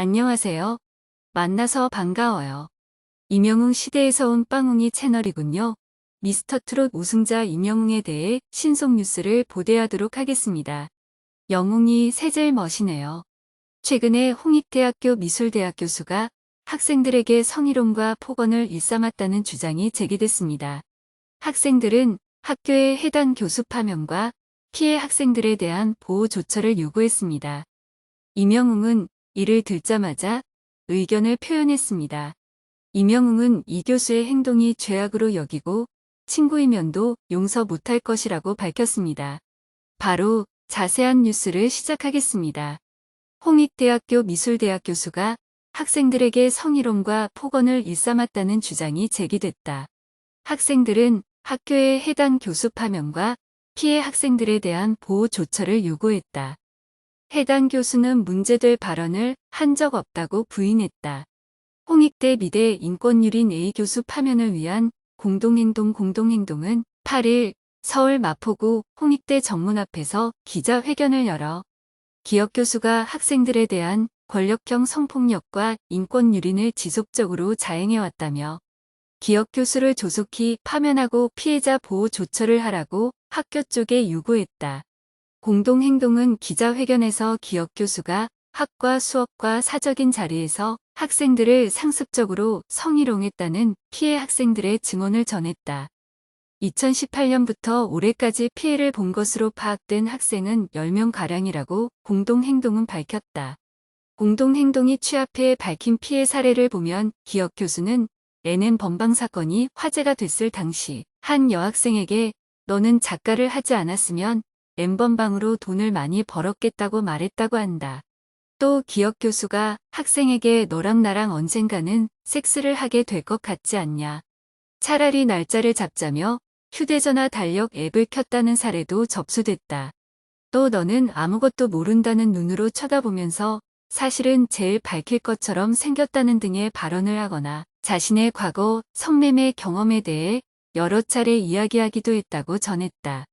안녕하세요. 만나서 반가워요. 임영웅 시대에서 온 빵웅이 채널이군요. 미스터 트롯 우승자 임영웅에 대해 신속 뉴스를 보도하도록 하겠습니다. 영웅이 세젤 멋이네요. 최근에 홍익대학교 미술대학 교수가 학생들에게 성희롱과 폭언을 일삼았다는 주장이 제기됐습니다. 학생들은 학교의 해당 교수 파면과 피해 학생들에 대한 보호 조처를 요구했습니다. 임영웅은 이를 듣자마자 의견을 표현했습니다. 임영웅은 이 교수의 행동이 죄악으로 여기고 친구이면도 용서 못할 것이라고 밝혔습니다. 바로 자세한 뉴스를 시작하겠습니다. 홍익대학교 미술대학 교수가 학생들에게 성희롱과 폭언을 일삼았다는 주장이 제기됐다. 학생들은 학교의 해당 교수 파면과 피해 학생들에 대한 보호 조처를 요구했다. 해당 교수는 문제될 발언을 한 적 없다고 부인했다. 홍익대 미대 인권유린 A 교수 파면을 위한 공동행동 공동행동은 8일 서울 마포구 홍익대 정문 앞에서 기자회견을 열어 기업 교수가 학생들에 대한 권력형 성폭력과 인권유린을 지속적으로 자행해왔다며 기업 교수를 조속히 파면하고 피해자 보호 조처를 하라고 학교 쪽에 요구했다. 공동행동은 기자회견에서 기업 교수가 학과 수업과 사적인 자리에서 학생들을 상습적으로 성희롱했다는 피해 학생들의 증언을 전했다. 2018년부터 올해까지 피해를 본 것으로 파악된 학생은 10명가량이라고 공동행동은 밝혔다. 공동행동이 취합해 밝힌 피해 사례를 보면 기업 교수는 NN 범방 사건이 화제가 됐을 당시 한 여학생에게 너는 작가를 하지 않았으면 N번방으로 돈을 많이 벌었겠다고 말했다고 한다. 또 기억 교수가 학생에게 너랑 나랑 언젠가는 섹스를 하게 될 것 같지 않냐. 차라리 날짜를 잡자며 휴대전화 달력 앱을 켰다는 사례도 접수됐다. 또 너는 아무것도 모른다는 눈으로 쳐다보면서 사실은 제일 밝힐 것처럼 생겼다는 등의 발언을 하거나 자신의 과거 성매매 경험에 대해 여러 차례 이야기하기도 했다고 전했다.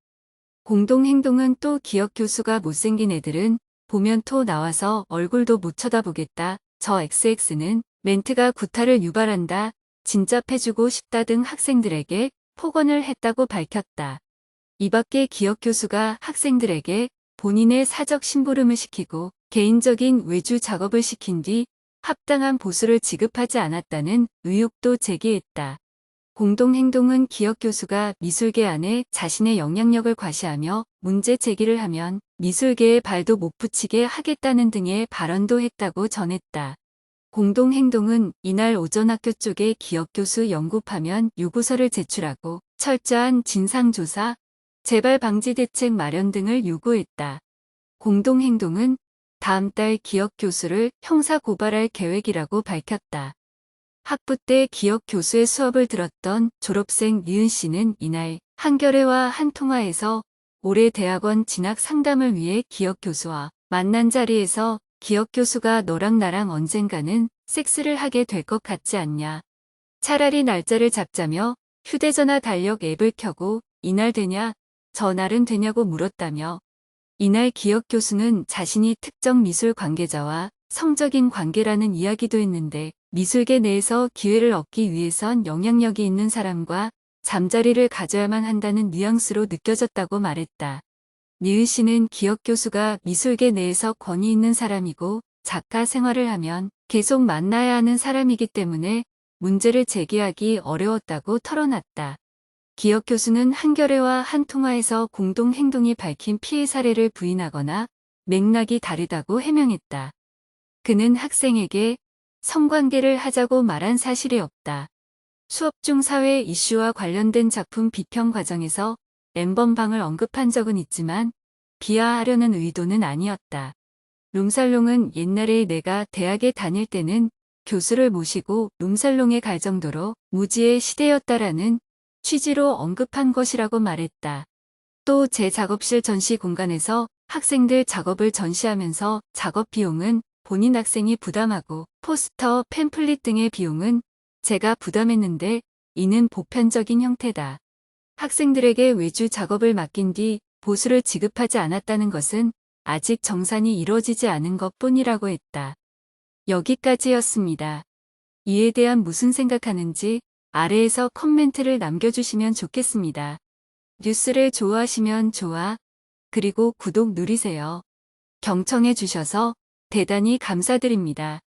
공동행동은 또 기억 교수가 못생긴 애들은 보면 토 나와서 얼굴도 못 쳐다보겠다. 저 XX는 멘트가 구타를 유발한다. 진짜 패주고 싶다 등 학생들에게 폭언을 했다고 밝혔다. 이 밖에 기억 교수가 학생들에게 본인의 사적 심부름을 시키고 개인적인 외주 작업을 시킨 뒤 합당한 보수를 지급하지 않았다는 의혹도 제기했다. 공동행동은 기억 교수가 미술계 안에 자신의 영향력을 과시하며 문제 제기를 하면 미술계에 발도 못 붙이게 하겠다는 등의 발언도 했다고 전했다. 공동행동은 이날 오전 학교 쪽에 기억 교수 연구파면 요구서를 제출하고 철저한 진상조사, 재발 방지 대책 마련 등을 요구했다. 공동행동은 다음 달 기억 교수를 형사 고발할 계획이라고 밝혔다. 학부 때 기억 교수의 수업을 들었던 졸업생 니은 씨는 이날 한겨레와 한 통화에서 올해 대학원 진학 상담을 위해 기억 교수와 만난 자리에서 기억 교수가 너랑 나랑 언젠가는 섹스를 하게 될 것 같지 않냐. 차라리 날짜를 잡자며 휴대전화 달력 앱을 켜고 이날 되냐, 전날은 되냐고 물었다며 이날 기억 교수는 자신이 특정 미술 관계자와 성적인 관계라는 이야기도 했는데 미술계 내에서 기회를 얻기 위해선 영향력이 있는 사람과 잠자리를 가져야만 한다는 뉘앙스로 느껴졌다고 말했다. 니은 씨는 기억 교수가 미술계 내에서 권위 있는 사람이고 작가 생활을 하면 계속 만나야 하는 사람이기 때문에 문제를 제기하기 어려웠다고 털어놨다. 기억 교수는 한겨레와 한 통화에서 공동 행동이 밝힌 피해 사례를 부인하거나 맥락이 다르다고 해명했다. 그는 학생에게 성관계를 하자고 말한 사실이 없다. 수업 중 사회 이슈와 관련된 작품 비평 과정에서 엠번방을 언급한 적은 있지만 비하하려는 의도는 아니었다. 룸살롱은 옛날에 내가 대학에 다닐 때는 교수를 모시고 룸살롱에 갈 정도로 무지의 시대였다라는 취지로 언급한 것이라고 말했다. 또 제 작업실 전시 공간에서 학생들 작업을 전시하면서 작업 비용은 본인 학생이 부담하고 포스터, 팸플릿 등의 비용은 제가 부담했는데 이는 보편적인 형태다. 학생들에게 외주 작업을 맡긴 뒤 보수를 지급하지 않았다는 것은 아직 정산이 이루어지지 않은 것 뿐이라고 했다. 여기까지였습니다. 이에 대한 무슨 생각하는지 아래에서 커멘트를 남겨주시면 좋겠습니다. 뉴스를 좋아하시면 좋아, 그리고 구독 누리세요. 경청해 주셔서 대단히 감사드립니다.